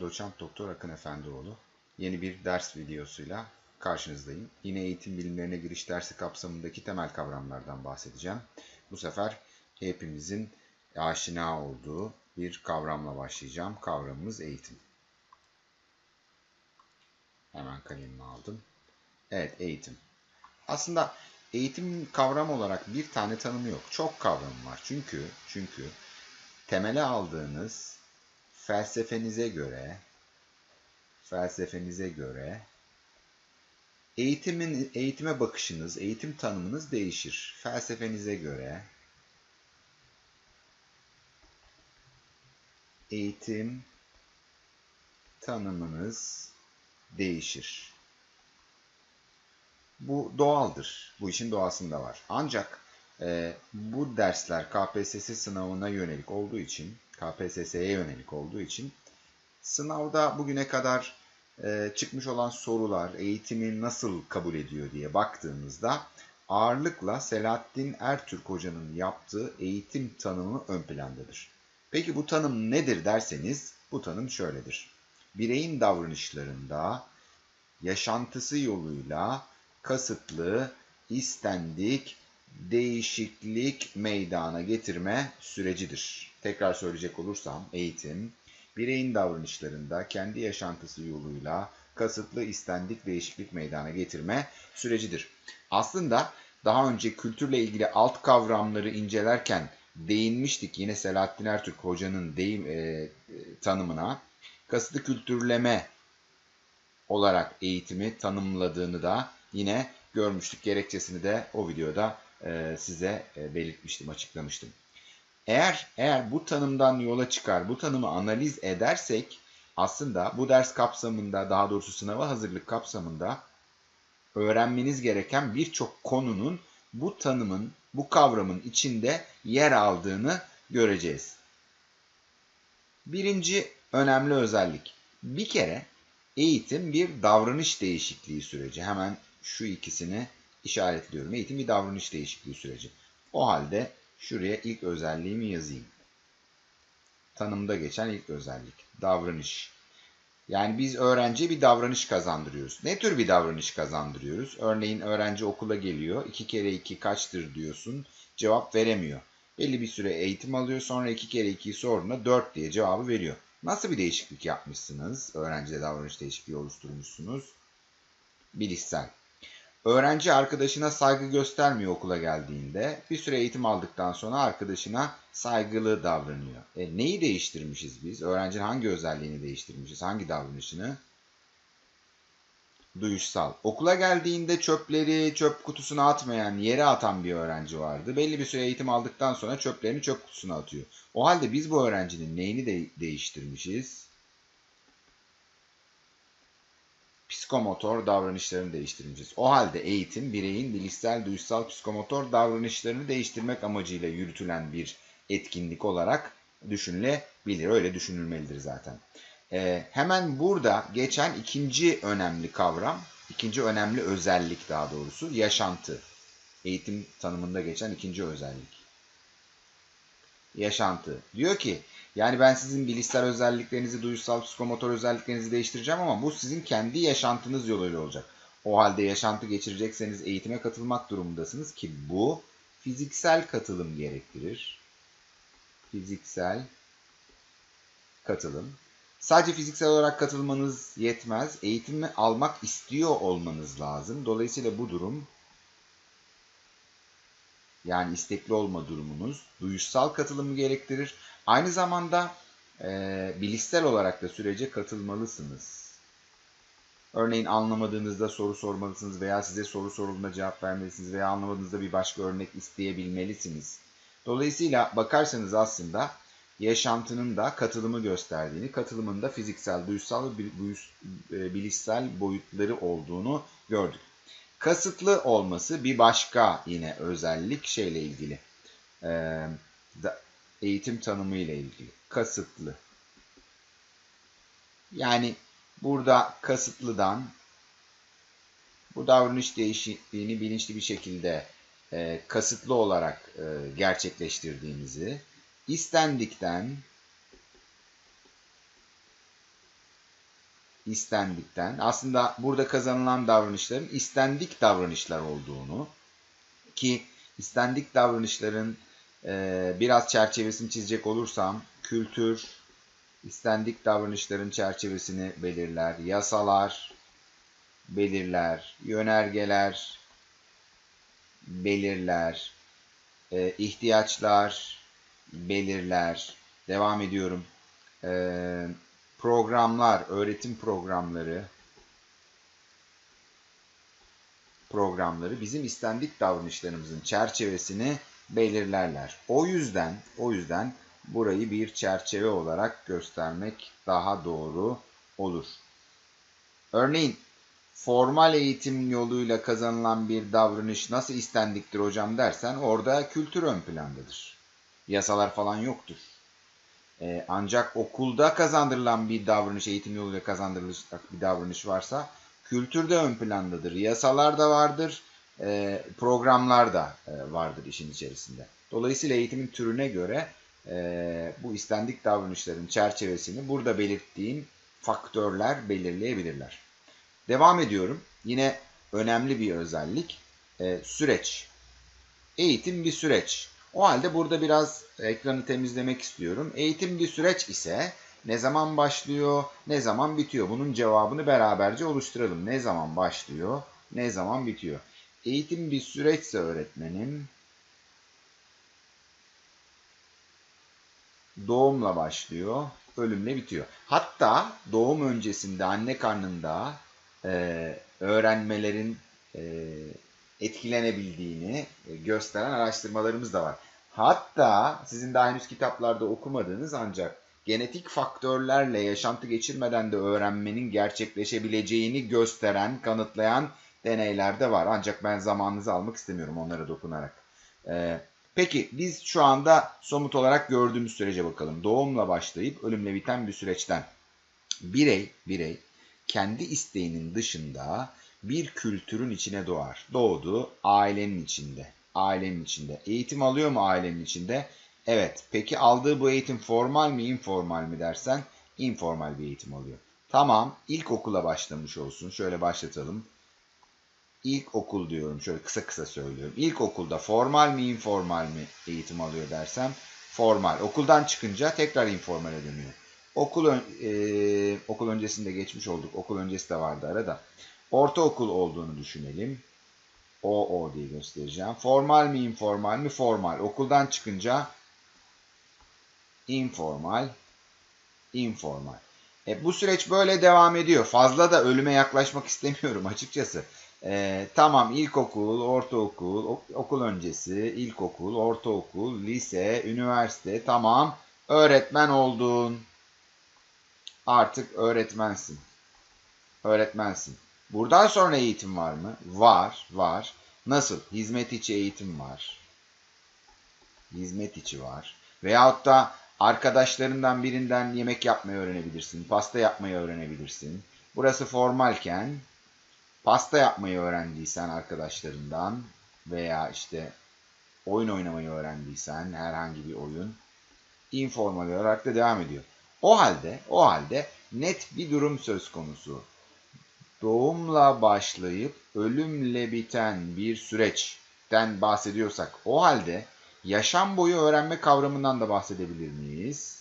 Ben doçent doktor Akın Efendioğlu. Yeni bir ders videosuyla karşınızdayım. Yine eğitim bilimlerine giriş dersi kapsamındaki temel kavramlardan bahsedeceğim. Bu sefer hepimizin aşina olduğu bir kavramla başlayacağım. Kavramımız eğitim. Hemen kalemimi aldım. Evet, eğitim. Aslında eğitim kavram olarak bir tane tanımı yok. Çok kavram var. Çünkü çünkü temele aldığınız felsefenize göre felsefenize göre eğitimin eğitime bakışınız, eğitim tanımınız değişir. Felsefenize göre eğitim tanımınız değişir. Bu doğaldır. Bu işin doğasında var. Ancak e, bu dersler KPSS sınavına yönelik olduğu için, KPSS'ye yönelik olduğu için sınavda bugüne kadar e, çıkmış olan sorular eğitimi nasıl kabul ediyor diye baktığımızda ağırlıkla Selahattin Ertürk hocanın yaptığı eğitim tanımı ön plandadır. Peki bu tanım nedir derseniz bu tanım şöyledir. Bireyin davranışlarında yaşantısı yoluyla kasıtlı, istendik, değişiklik meydana getirme sürecidir. Tekrar söyleyecek olursam eğitim, bireyin davranışlarında kendi yaşantısı yoluyla kasıtlı, istendik değişiklik meydana getirme sürecidir. Aslında daha önce kültürle ilgili alt kavramları incelerken değinmiştik yine Selahattin Ertürk hocanın deyim e, tanımına. Kasıtlı kültürleme olarak eğitimi tanımladığını da yine görmüştük. Gerekçesini de o videoda e, size e, belirtmiştim, açıklamıştım. Eğer eğer bu tanımdan yola çıkar, bu tanımı analiz edersek aslında bu ders kapsamında, daha doğrusu sınava hazırlık kapsamında öğrenmeniz gereken birçok konunun bu tanımın, bu kavramın içinde yer aldığını göreceğiz. Birinci önemli özellik. Bir kere eğitim bir davranış değişikliği süreci. Hemen şu ikisini işaretliyorum. Eğitim bir davranış değişikliği süreci. O halde şuraya ilk özelliğimi yazayım. Tanımda geçen ilk özellik. Davranış. Yani biz öğrenciye bir davranış kazandırıyoruz. Ne tür bir davranış kazandırıyoruz? Örneğin öğrenci okula geliyor. 2 kere 2 kaçtır diyorsun. Cevap veremiyor. Belli bir süre eğitim alıyor. Sonra 2 kere 2'yi sorduğunda 4 diye cevabı veriyor. Nasıl bir değişiklik yapmışsınız? Öğrencide davranış değişikliği oluşturmuşsunuz. Bilişsel. Öğrenci arkadaşına saygı göstermiyor okula geldiğinde. Bir süre eğitim aldıktan sonra arkadaşına saygılı davranıyor. E, neyi değiştirmişiz biz? Öğrencinin hangi özelliğini değiştirmişiz? Hangi davranışını? Duyuşsal. Okula geldiğinde çöpleri çöp kutusuna atmayan, yere atan bir öğrenci vardı. Belli bir süre eğitim aldıktan sonra çöplerini çöp kutusuna atıyor. O halde biz bu öğrencinin neyini de değiştirmişiz? Psikomotor davranışlarını değiştireceğiz. O halde eğitim bireyin bilişsel, duyusal, psikomotor davranışlarını değiştirmek amacıyla yürütülen bir etkinlik olarak düşünülebilir. Öyle düşünülmelidir zaten. Ee, hemen burada geçen ikinci önemli kavram, ikinci önemli özellik daha doğrusu yaşantı. Eğitim tanımında geçen ikinci özellik. Yaşantı. Diyor ki yani ben sizin bilişsel özelliklerinizi, duysal, psikomotor özelliklerinizi değiştireceğim ama bu sizin kendi yaşantınız yoluyla olacak. O halde yaşantı geçirecekseniz eğitime katılmak durumundasınız ki bu fiziksel katılım gerektirir. Fiziksel katılım. Sadece fiziksel olarak katılmanız yetmez. Eğitimi almak istiyor olmanız lazım. Dolayısıyla bu durum yani istekli olma durumunuz duyuşsal katılımı gerektirir. Aynı zamanda e, bilişsel olarak da sürece katılmalısınız. Örneğin anlamadığınızda soru sormalısınız veya size soru sorulduğunda cevap vermelisiniz veya anlamadığınızda bir başka örnek isteyebilmelisiniz. Dolayısıyla bakarsanız aslında yaşantının da katılımı gösterdiğini, katılımın da fiziksel, duysal ve bilişsel boyutları olduğunu gördük. Kasıtlı olması bir başka yine özellik şeyle ilgili. Ee, eğitim tanımı ile ilgili. Kasıtlı. Yani burada kasıtlıdan bu davranış değişikliğini bilinçli bir şekilde e, kasıtlı olarak e, gerçekleştirdiğimizi, istendikten istendikten aslında burada kazanılan davranışların istendik davranışlar olduğunu ki istendik davranışların e, biraz çerçevesini çizecek olursam kültür istendik davranışların çerçevesini belirler, yasalar belirler, yönergeler belirler, e, ihtiyaçlar belirler. Devam ediyorum. E, programlar, öğretim programları programları bizim istendik davranışlarımızın çerçevesini belirlerler. O yüzden o yüzden burayı bir çerçeve olarak göstermek daha doğru olur. Örneğin formal eğitim yoluyla kazanılan bir davranış nasıl istendiktir hocam dersen orada kültür ön plandadır. Yasalar falan yoktur. Ee, ancak okulda kazandırılan bir davranış, eğitim yoluyla kazandırılacak bir davranış varsa kültür de ön plandadır. Yasalar da vardır, e, programlar da e, vardır işin içerisinde. Dolayısıyla eğitimin türüne göre e, bu istendik davranışların çerçevesini burada belirttiğim faktörler belirleyebilirler. Devam ediyorum. Yine önemli bir özellik. E, süreç. Eğitim bir süreç. O halde burada biraz ekranı temizlemek istiyorum. Eğitim bir süreç ise ne zaman başlıyor, ne zaman bitiyor? Bunun cevabını beraberce oluşturalım. Ne zaman başlıyor, ne zaman bitiyor? Eğitim bir süreçse öğretmenim doğumla başlıyor, ölümle bitiyor. Hatta doğum öncesinde anne karnında e, öğrenmelerin e, etkilenebildiğini gösteren araştırmalarımız da var. Hatta sizin daha henüz kitaplarda okumadığınız ancak genetik faktörlerle yaşantı geçirmeden de öğrenmenin gerçekleşebileceğini gösteren, kanıtlayan deneyler de var. Ancak ben zamanınızı almak istemiyorum onlara dokunarak. Ee, peki biz şu anda somut olarak gördüğümüz sürece bakalım. Doğumla başlayıp ölümle biten bir süreçten. Birey, birey kendi isteğinin dışında bir kültürün içine doğar. Doğdu ailenin içinde. Ailenin içinde. Eğitim alıyor mu ailenin içinde? Evet. Peki aldığı bu eğitim formal mi informal mi dersen informal bir eğitim alıyor. Tamam. İlkokula başlamış olsun. Şöyle başlatalım. İlkokul diyorum. Şöyle kısa kısa söylüyorum. İlkokulda formal mi informal mi eğitim alıyor dersem formal. Okuldan çıkınca tekrar informale dönüyor. Okul, e, okul öncesinde geçmiş olduk. Okul öncesi de vardı arada. Ortaokul olduğunu düşünelim. O, o diye göstereceğim. Formal mi, informal mi? Formal. Okuldan çıkınca informal, informal. E, bu süreç böyle devam ediyor. Fazla da ölüme yaklaşmak istemiyorum açıkçası. E, tamam ilkokul, ortaokul, okul öncesi, ilkokul, ortaokul, lise, üniversite tamam. Öğretmen oldun. Artık öğretmensin. Öğretmensin. Buradan sonra eğitim var mı? Var, var. Nasıl? Hizmet içi eğitim var. Hizmet içi var. Veyahut da arkadaşlarından birinden yemek yapmayı öğrenebilirsin. Pasta yapmayı öğrenebilirsin. Burası formalken pasta yapmayı öğrendiysen arkadaşlarından veya işte oyun oynamayı öğrendiysen herhangi bir oyun informal olarak da devam ediyor. O halde, o halde net bir durum söz konusu. Doğumla başlayıp ölümle biten bir süreçten bahsediyorsak o halde yaşam boyu öğrenme kavramından da bahsedebilir miyiz?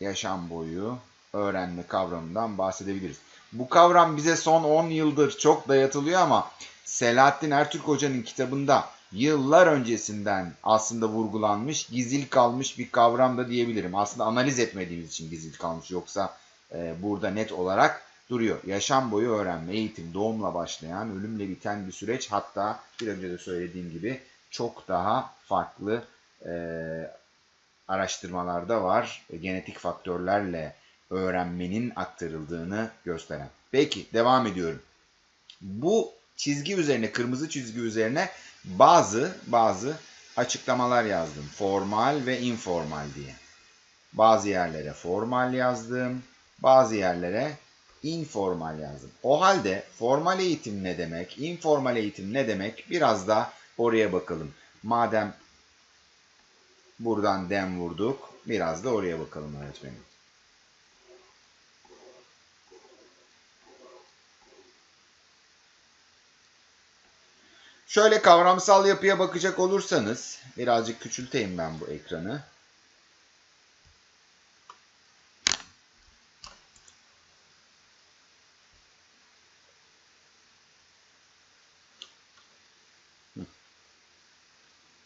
Yaşam boyu öğrenme kavramından bahsedebiliriz. Bu kavram bize son 10 yıldır çok dayatılıyor ama Selahattin Ertürk Hoca'nın kitabında yıllar öncesinden aslında vurgulanmış, gizil kalmış bir kavram da diyebilirim. Aslında analiz etmediğimiz için gizil kalmış yoksa e, burada net olarak duruyor. Yaşam boyu öğrenme, eğitim, doğumla başlayan, ölümle biten bir süreç. Hatta bir önce de söylediğim gibi çok daha farklı e, araştırmalarda var. E, genetik faktörlerle öğrenmenin aktarıldığını gösteren. Peki devam ediyorum. Bu çizgi üzerine, kırmızı çizgi üzerine bazı bazı açıklamalar yazdım. Formal ve informal diye. Bazı yerlere formal yazdım. Bazı yerlere informal yazdım. O halde formal eğitim ne demek? informal eğitim ne demek? Biraz da oraya bakalım. Madem buradan dem vurduk. Biraz da oraya bakalım öğretmenim. Şöyle kavramsal yapıya bakacak olursanız, birazcık küçülteyim ben bu ekranı.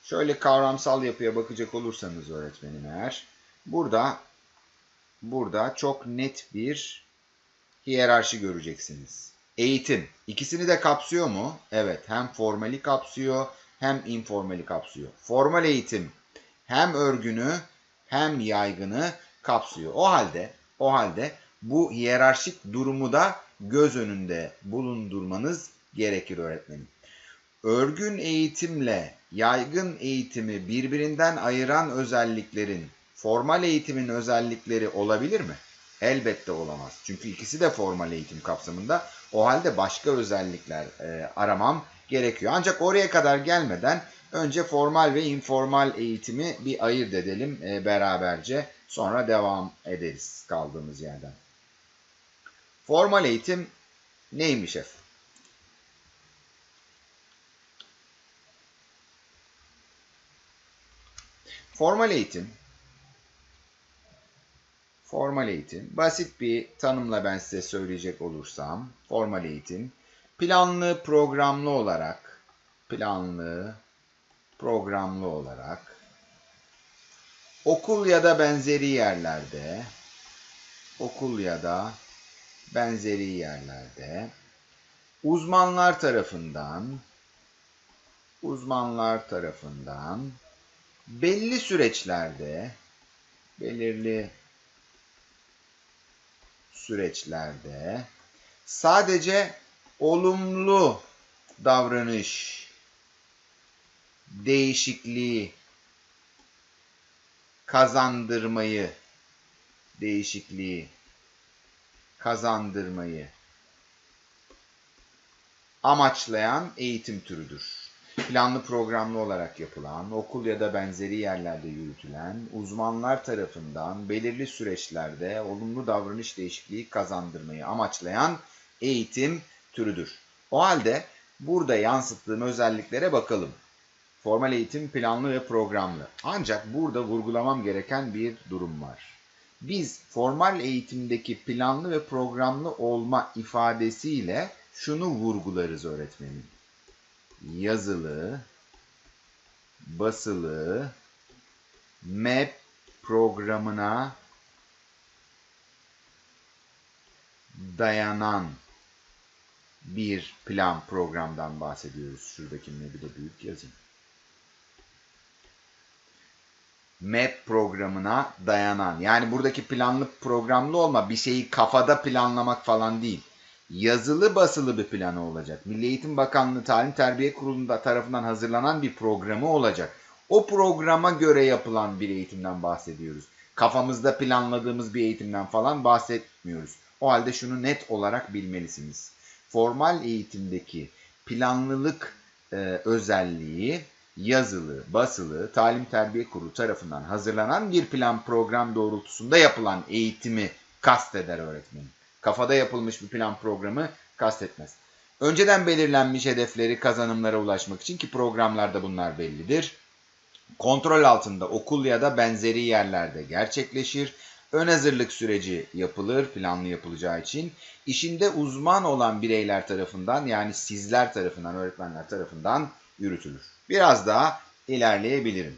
Şöyle kavramsal yapıya bakacak olursanız öğretmenim eğer, burada burada çok net bir hiyerarşi göreceksiniz. Eğitim. ikisini de kapsıyor mu? Evet. Hem formali kapsıyor hem informali kapsıyor. Formal eğitim hem örgünü hem yaygını kapsıyor. O halde o halde bu hiyerarşik durumu da göz önünde bulundurmanız gerekir öğretmenim. Örgün eğitimle yaygın eğitimi birbirinden ayıran özelliklerin formal eğitimin özellikleri olabilir mi? Elbette olamaz. Çünkü ikisi de formal eğitim kapsamında. O halde başka özellikler e, aramam gerekiyor. Ancak oraya kadar gelmeden önce formal ve informal eğitimi bir ayırt edelim e, beraberce. Sonra devam ederiz kaldığımız yerden. Formal eğitim neymiş efendim? Formal eğitim Formal eğitim. Basit bir tanımla ben size söyleyecek olursam, formal eğitim planlı, programlı olarak, planlı, programlı olarak okul ya da benzeri yerlerde, okul ya da benzeri yerlerde uzmanlar tarafından uzmanlar tarafından belli süreçlerde belirli süreçlerde sadece olumlu davranış değişikliği kazandırmayı değişikliği kazandırmayı amaçlayan eğitim türüdür planlı programlı olarak yapılan, okul ya da benzeri yerlerde yürütülen, uzmanlar tarafından belirli süreçlerde olumlu davranış değişikliği kazandırmayı amaçlayan eğitim türüdür. O halde burada yansıttığım özelliklere bakalım. Formal eğitim planlı ve programlı. Ancak burada vurgulamam gereken bir durum var. Biz formal eğitimdeki planlı ve programlı olma ifadesiyle şunu vurgularız öğretmenim yazılı, basılı, map programına dayanan bir plan programdan bahsediyoruz. Şuradaki map'i de büyük yazayım. Map programına dayanan. Yani buradaki planlı programlı olma bir şeyi kafada planlamak falan değil yazılı basılı bir planı olacak. Milli Eğitim Bakanlığı Talim Terbiye Kurulu'nda tarafından hazırlanan bir programı olacak. O programa göre yapılan bir eğitimden bahsediyoruz. Kafamızda planladığımız bir eğitimden falan bahsetmiyoruz. O halde şunu net olarak bilmelisiniz. Formal eğitimdeki planlılık e, özelliği yazılı, basılı, talim terbiye kurulu tarafından hazırlanan bir plan program doğrultusunda yapılan eğitimi kasteder öğretmenim kafada yapılmış bir plan programı kastetmez. Önceden belirlenmiş hedefleri kazanımlara ulaşmak için ki programlarda bunlar bellidir. Kontrol altında okul ya da benzeri yerlerde gerçekleşir. Ön hazırlık süreci yapılır planlı yapılacağı için. İşinde uzman olan bireyler tarafından yani sizler tarafından, öğretmenler tarafından yürütülür. Biraz daha ilerleyebilirim.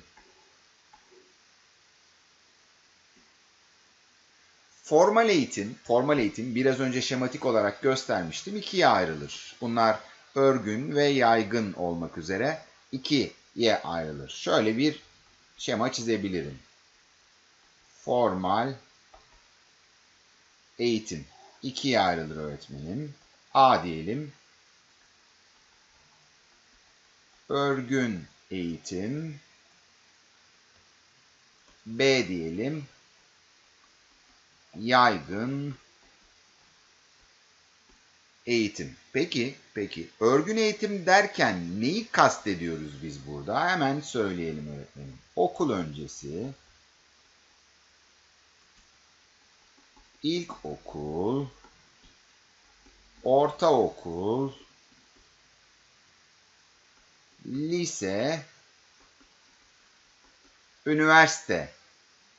Formal eğitim, formal eğitim biraz önce şematik olarak göstermiştim. ikiye ayrılır. Bunlar örgün ve yaygın olmak üzere ikiye ayrılır. Şöyle bir şema çizebilirim. Formal eğitim ikiye ayrılır öğretmenim. A diyelim. Örgün eğitim. B diyelim yaygın eğitim. Peki, peki örgün eğitim derken neyi kastediyoruz biz burada? Hemen söyleyelim öğretmenim. Okul öncesi, ilkokul, ortaokul, lise, üniversite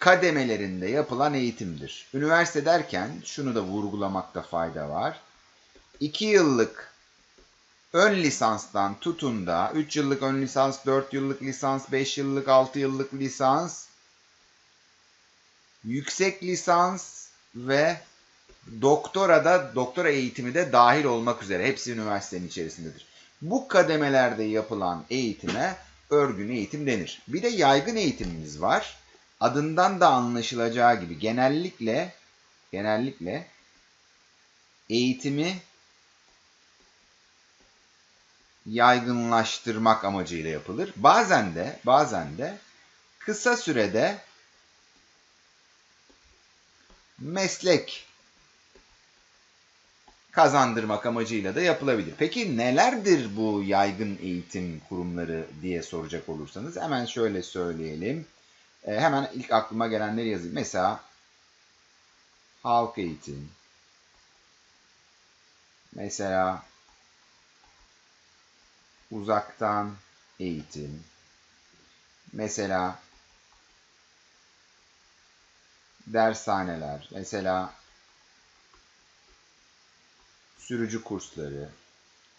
kademelerinde yapılan eğitimdir. Üniversite derken şunu da vurgulamakta fayda var. 2 yıllık ön lisanstan tutun da 3 yıllık ön lisans, 4 yıllık lisans, 5 yıllık, 6 yıllık lisans, yüksek lisans ve doktora da doktora eğitimi de dahil olmak üzere hepsi üniversitenin içerisindedir. Bu kademelerde yapılan eğitime örgün eğitim denir. Bir de yaygın eğitimimiz var. Adından da anlaşılacağı gibi genellikle genellikle eğitimi yaygınlaştırmak amacıyla yapılır. Bazen de bazen de kısa sürede meslek kazandırmak amacıyla da yapılabilir. Peki nelerdir bu yaygın eğitim kurumları diye soracak olursanız hemen şöyle söyleyelim. E, hemen ilk aklıma gelenleri yazayım. Mesela halk eğitim. Mesela uzaktan eğitim. Mesela dershaneler. Mesela sürücü kursları.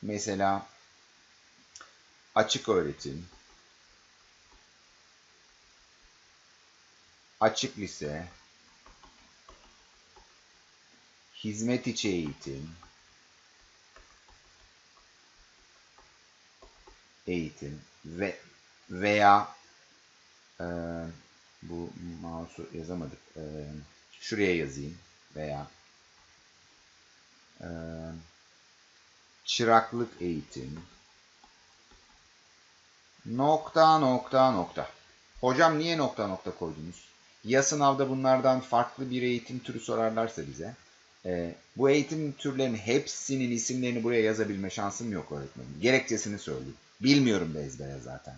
Mesela açık öğretim. Açık lise. Hizmet içi eğitim. eğitim ve veya e, bu mouse'u yazamadık. E, şuraya yazayım veya e, çıraklık eğitim nokta nokta nokta. Hocam niye nokta nokta koydunuz? Ya sınavda bunlardan farklı bir eğitim türü sorarlarsa bize e, bu eğitim türlerinin hepsinin isimlerini buraya yazabilme şansım yok öğretmenim. Gerekçesini söyleyeyim. Bilmiyorum da ezbere zaten.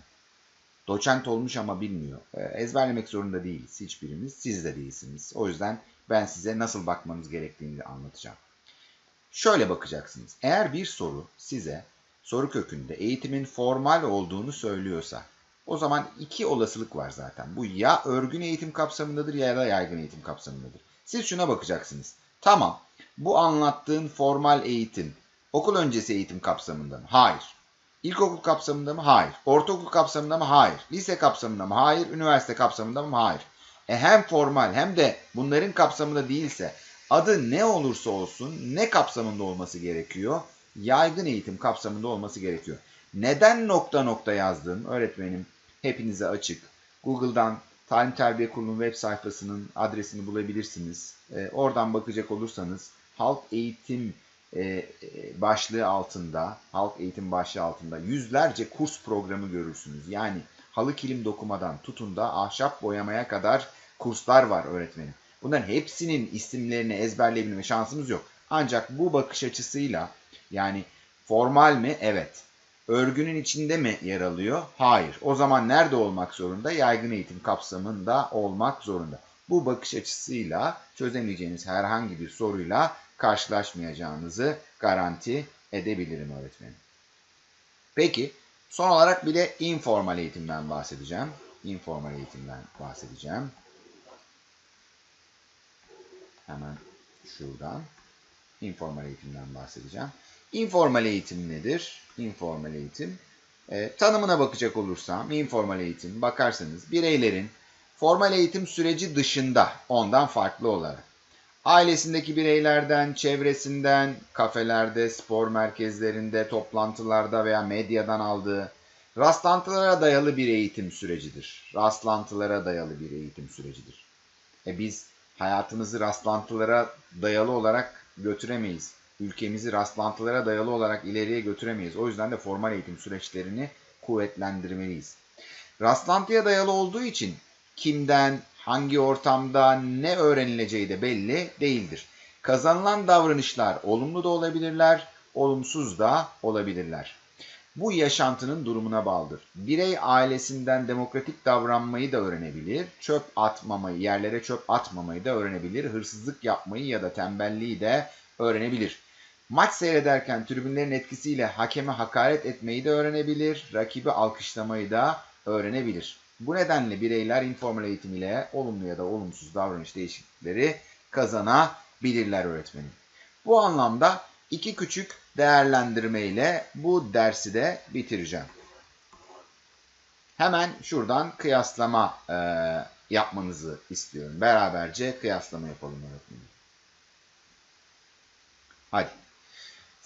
Doçent olmuş ama bilmiyor. E, ezberlemek zorunda değiliz hiçbirimiz. Siz de değilsiniz. O yüzden ben size nasıl bakmanız gerektiğini anlatacağım. Şöyle bakacaksınız. Eğer bir soru size soru kökünde eğitimin formal olduğunu söylüyorsa o zaman iki olasılık var zaten. Bu ya örgün eğitim kapsamındadır ya da yaygın eğitim kapsamındadır. Siz şuna bakacaksınız. Tamam bu anlattığın formal eğitim okul öncesi eğitim kapsamında mı? Hayır. İlkokul kapsamında mı? Hayır. Ortaokul kapsamında mı? Hayır. Lise kapsamında mı? Hayır. Üniversite kapsamında mı? Hayır. E hem formal hem de bunların kapsamında değilse adı ne olursa olsun ne kapsamında olması gerekiyor? Yaygın eğitim kapsamında olması gerekiyor. Neden nokta nokta yazdım öğretmenim hepinize açık. Google'dan Talim Terbiye Kurulu'nun web sayfasının adresini bulabilirsiniz. E, oradan bakacak olursanız halk eğitim e, e, başlığı altında, halk eğitim başlığı altında yüzlerce kurs programı görürsünüz. Yani halı kilim dokumadan tutun da ahşap boyamaya kadar kurslar var öğretmenim. Bunların hepsinin isimlerini ezberleyebilme şansımız yok. Ancak bu bakış açısıyla yani formal mi? Evet. Örgünün içinde mi yer alıyor? Hayır. O zaman nerede olmak zorunda? Yaygın eğitim kapsamında olmak zorunda. Bu bakış açısıyla çözemeyeceğiniz herhangi bir soruyla karşılaşmayacağınızı garanti edebilirim öğretmenim. Peki son olarak bir de informal eğitimden bahsedeceğim. Informal eğitimden bahsedeceğim. Hemen şuradan informal eğitimden bahsedeceğim. Informal eğitim nedir? Informal eğitim. E, tanımına bakacak olursam informal eğitim bakarsanız bireylerin formal eğitim süreci dışında ondan farklı olarak ailesindeki bireylerden, çevresinden, kafelerde, spor merkezlerinde, toplantılarda veya medyadan aldığı rastlantılara dayalı bir eğitim sürecidir. Rastlantılara dayalı bir eğitim sürecidir. E biz hayatımızı rastlantılara dayalı olarak götüremeyiz. Ülkemizi rastlantılara dayalı olarak ileriye götüremeyiz. O yüzden de formal eğitim süreçlerini kuvvetlendirmeliyiz. Rastlantıya dayalı olduğu için kimden, hangi ortamda ne öğrenileceği de belli değildir. Kazanılan davranışlar olumlu da olabilirler, olumsuz da olabilirler. Bu yaşantının durumuna bağlıdır. Birey ailesinden demokratik davranmayı da öğrenebilir, çöp atmamayı, yerlere çöp atmamayı da öğrenebilir, hırsızlık yapmayı ya da tembelliği de öğrenebilir. Maç seyrederken tribünlerin etkisiyle hakeme hakaret etmeyi de öğrenebilir, rakibi alkışlamayı da öğrenebilir. Bu nedenle bireyler informal eğitim ile olumlu ya da olumsuz davranış değişiklikleri kazanabilirler öğretmenim. Bu anlamda iki küçük değerlendirme ile bu dersi de bitireceğim. Hemen şuradan kıyaslama e, yapmanızı istiyorum. Beraberce kıyaslama yapalım öğretmenim. Hadi.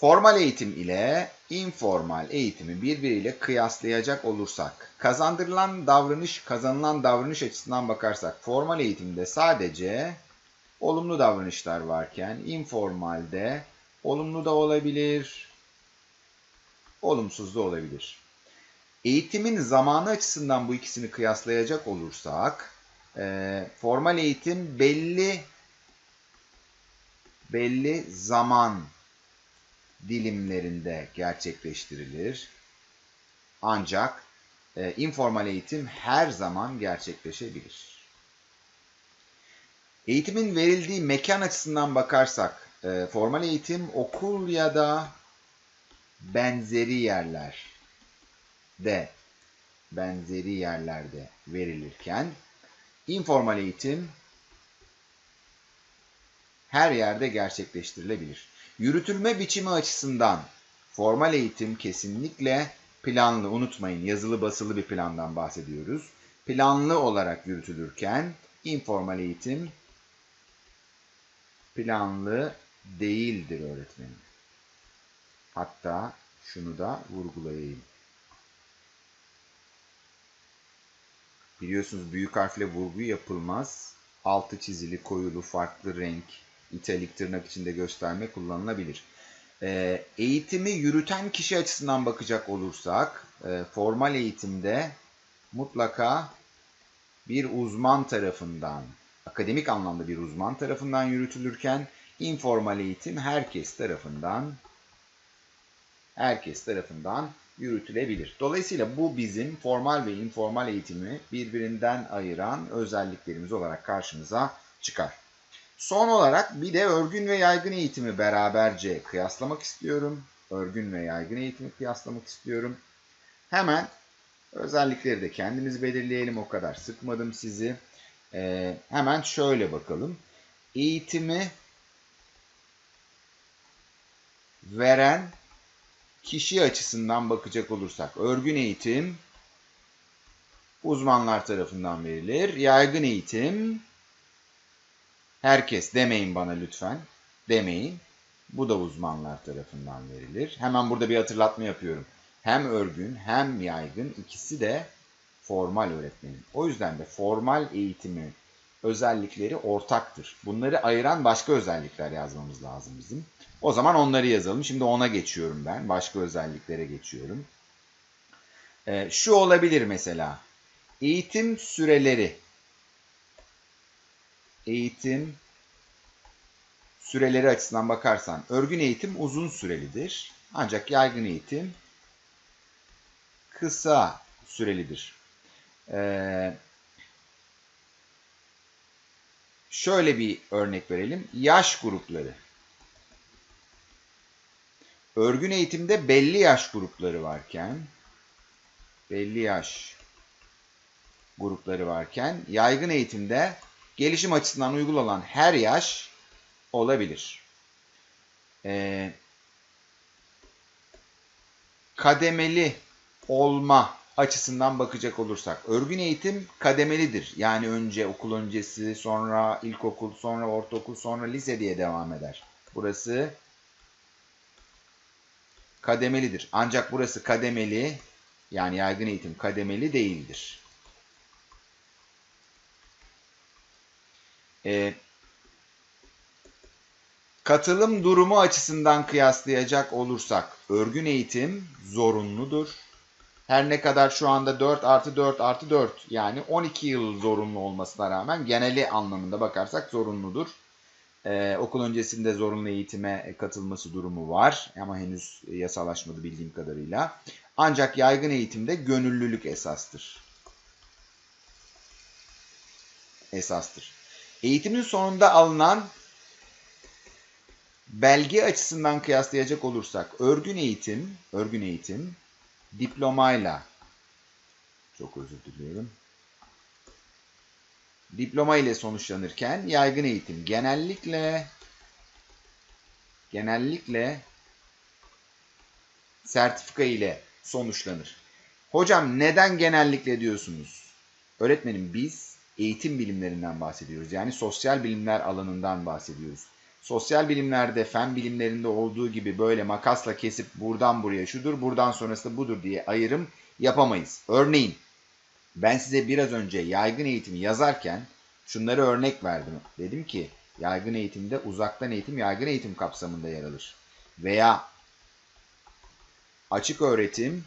Formal eğitim ile informal eğitimi birbiriyle kıyaslayacak olursak, kazandırılan davranış, kazanılan davranış açısından bakarsak, formal eğitimde sadece olumlu davranışlar varken, informalde olumlu da olabilir, olumsuz da olabilir. Eğitimin zamanı açısından bu ikisini kıyaslayacak olursak, e, formal eğitim belli belli zaman dilimlerinde gerçekleştirilir. Ancak e, informal eğitim her zaman gerçekleşebilir. Eğitimin verildiği mekan açısından bakarsak, e, formal eğitim okul ya da benzeri yerlerde benzeri yerlerde verilirken, informal eğitim her yerde gerçekleştirilebilir. Yürütülme biçimi açısından formal eğitim kesinlikle planlı, unutmayın yazılı basılı bir plandan bahsediyoruz. Planlı olarak yürütülürken informal eğitim planlı değildir öğretmenim. Hatta şunu da vurgulayayım. Biliyorsunuz büyük harfle vurgu yapılmaz. Altı çizili, koyulu, farklı renk, italik tırnak içinde gösterme kullanılabilir. E, eğitimi yürüten kişi açısından bakacak olursak, e, formal eğitimde mutlaka bir uzman tarafından, akademik anlamda bir uzman tarafından yürütülürken, informal eğitim herkes tarafından herkes tarafından yürütülebilir. Dolayısıyla bu bizim formal ve informal eğitimi birbirinden ayıran özelliklerimiz olarak karşımıza çıkar. Son olarak bir de örgün ve yaygın eğitimi beraberce kıyaslamak istiyorum. Örgün ve yaygın eğitimi kıyaslamak istiyorum. Hemen özellikleri de kendimiz belirleyelim. O kadar sıkmadım sizi. Ee, hemen şöyle bakalım. Eğitimi veren kişi açısından bakacak olursak örgün eğitim uzmanlar tarafından verilir. Yaygın eğitim herkes demeyin bana lütfen. Demeyin. Bu da uzmanlar tarafından verilir. Hemen burada bir hatırlatma yapıyorum. Hem örgün hem yaygın ikisi de formal öğretmenim. O yüzden de formal eğitimi özellikleri ortaktır. Bunları ayıran başka özellikler yazmamız lazım bizim. O zaman onları yazalım. Şimdi ona geçiyorum ben. Başka özelliklere geçiyorum. Ee, şu olabilir mesela. Eğitim süreleri. Eğitim süreleri açısından bakarsan örgün eğitim uzun sürelidir. Ancak yaygın eğitim kısa sürelidir. Ee, şöyle bir örnek verelim. Yaş grupları. Örgün eğitimde belli yaş grupları varken belli yaş grupları varken yaygın eğitimde gelişim açısından uygun olan her yaş olabilir. Ee, kademeli olma açısından bakacak olursak örgün eğitim kademelidir. Yani önce okul öncesi, sonra ilkokul, sonra ortaokul, sonra lise diye devam eder. Burası kademelidir. Ancak burası kademeli yani yaygın eğitim kademeli değildir. Ee, katılım durumu açısından kıyaslayacak olursak örgün eğitim zorunludur. Her ne kadar şu anda 4 artı 4 artı 4 yani 12 yıl zorunlu olmasına rağmen geneli anlamında bakarsak zorunludur. Ee, okul öncesinde zorunlu eğitime katılması durumu var ama henüz yasalaşmadı bildiğim kadarıyla. Ancak yaygın eğitimde gönüllülük esastır. Esastır. Eğitimin sonunda alınan belge açısından kıyaslayacak olursak örgün eğitim, örgün eğitim diplomayla çok özür diliyorum. Diploma ile sonuçlanırken yaygın eğitim genellikle genellikle sertifika ile sonuçlanır. Hocam neden genellikle diyorsunuz? Öğretmenim biz eğitim bilimlerinden bahsediyoruz. Yani sosyal bilimler alanından bahsediyoruz. Sosyal bilimlerde, fen bilimlerinde olduğu gibi böyle makasla kesip buradan buraya şudur, buradan sonrası da budur diye ayrım yapamayız. Örneğin ben size biraz önce yaygın eğitimi yazarken şunları örnek verdim. Dedim ki yaygın eğitimde uzaktan eğitim yaygın eğitim kapsamında yer alır. Veya açık öğretim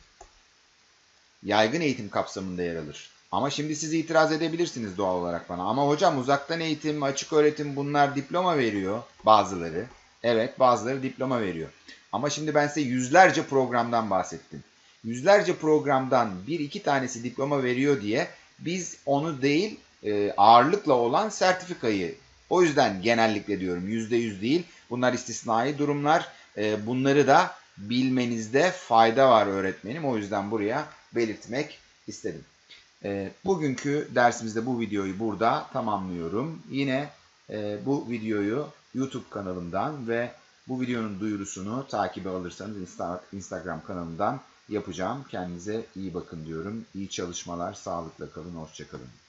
yaygın eğitim kapsamında yer alır. Ama şimdi siz itiraz edebilirsiniz doğal olarak bana. Ama hocam uzaktan eğitim, açık öğretim bunlar diploma veriyor bazıları. Evet bazıları diploma veriyor. Ama şimdi ben size yüzlerce programdan bahsettim. Yüzlerce programdan bir iki tanesi diploma veriyor diye biz onu değil e, ağırlıkla olan sertifikayı o yüzden genellikle diyorum yüzde yüz değil. Bunlar istisnai durumlar. E, bunları da bilmenizde fayda var öğretmenim. O yüzden buraya belirtmek istedim. E, bugünkü dersimizde bu videoyu burada tamamlıyorum. Yine e, bu videoyu YouTube kanalımdan ve bu videonun duyurusunu takibe alırsanız Insta Instagram kanalımdan yapacağım. Kendinize iyi bakın diyorum. İyi çalışmalar, sağlıkla kalın, hoşçakalın.